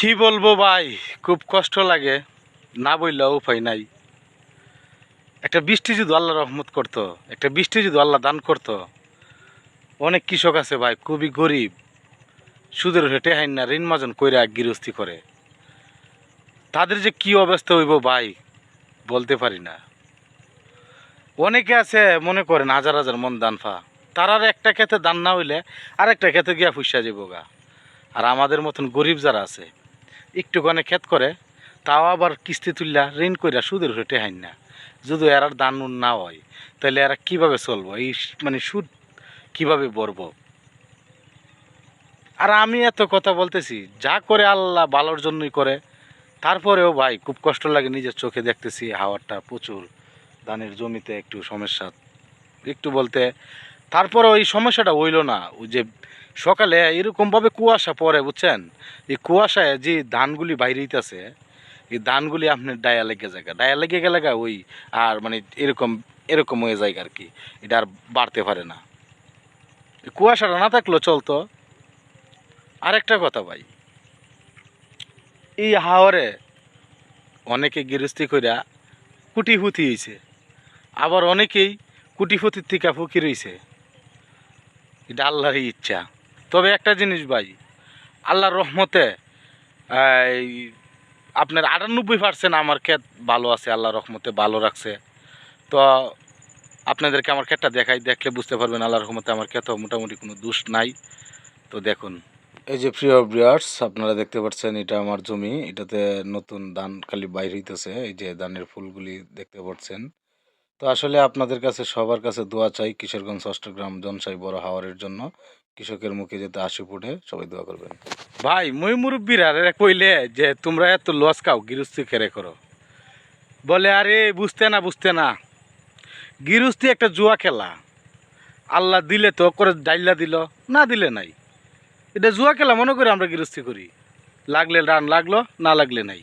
কি বলব ভাই? খুব কষ্ট লাগে। না বললেও উপায় নাই। একটা বৃষ্টি যদি আল্লাহ রহমত করতো, একটা বৃষ্টি যদি আল্লাহ দান করতো, অনেক কৃষক আছে ভাই, খুবই গরিব। সুদের হেঁটে হাইন না, ঋণ মাজন কইরা গৃহস্থী করে। তাদের যে কি অবস্থা হইব ভাই, বলতে পারি না। অনেকে আছে, মনে করেন হাজার হাজার মন দান ফা। তারার একটা ক্ষেতে দান না হইলে আরেকটা ক্ষেতে গিয়া ফুসা যাব গা। আর আমাদের মতন গরিব যারা আছে একটুখানে ক্ষেত করে, তাও আবার কিস্তি তুললা, ঋণ কইরা সুদের হেঁটে হাইন না। যদি এরার দান না হয় তাহলে এরা কীভাবে চলবো? এই মানে সুদ কীভাবে বরব? আর আমি এত কথা বলতেছি, যা করে আল্লাহ ভালোর জন্যই করে, তারপরেও ভাই খুব কষ্ট লাগে নিজের চোখে দেখতেছি হাওয়ারটা প্রচুর, ধানের জমিতে একটু সমস্যা। একটু বলতে তারপরে ওই সমস্যাটা হইল না, ওই যে সকালে এরকমভাবে কুয়াশা পড়ে, বুঝছেন? এই কুয়াশায় যে ধানগুলি বাইরে হইতেছে এই ধানগুলি আপনার ডায়া লেগে জায়গা। ডায়া লেগে গেলে ওই আর মানে এরকম এরকম হয়ে যায় আর কি এটা আর বাড়তে পারে না। কুয়াশাটা না থাকলেও চলতো। আরেকটা কথা ভাই, এই হাওয়ারে অনেকে গৃহস্থী কইরা কুটি ফুতি হয়েছে আবার অনেকেই কুটি ফুতির থেকে ফুকি রয়েছে এটা আল্লাহরই ইচ্ছা। তবে একটা জিনিস ভাই, আল্লাহর রহমতে আপনার আটানব্বই পার্সেন্ট আমার ক্ষেত ভালো আছে আল্লাহ রহমতে ভালো রাখছে। তো আপনাদেরকে আমার ক্ষেতটা দেখাই, দেখলে বুঝতে পারবেন আল্লাহর রহমতে আমার ক্ষেত মোটামুটি কোনো দোষ নাই। তো দেখুন। এই যে প্রিয় ব্রিয়ার্স, আপনারা দেখতে পাচ্ছেন এটা আমার জমি, এটাতে নতুন ধান খালি বাইর হইতেছে, এই যে ধানের ফুলগুলি দেখতে পাচ্ছেন। তো আসলে আপনাদের কাছে সবার কাছে দোয়া চাই, কিশোরগঞ্জ অষ্টগ্রাম জনসাই বড় হাওয়ারের জন্য। কৃষকের মুখে যাতে হাসি ফুটে, সবাই দোয়া করবেন। ভাই, মই মুরব্বীরা রে কইলে যে তোমরা এত লস খাও, গৃহস্থী খেরে করো। বলে, আরে, বুঝতে না বুঝতে না। গৃহস্থী একটা জুয়া খেলা। আল্লাহ দিলে তো করে ডাইলা দিল, না দিলে নাই। এটা জুয়া খেলা, মনে করে আমরা গৃহস্থী করি। লাগলে রান লাগল, না লাগলে নাই।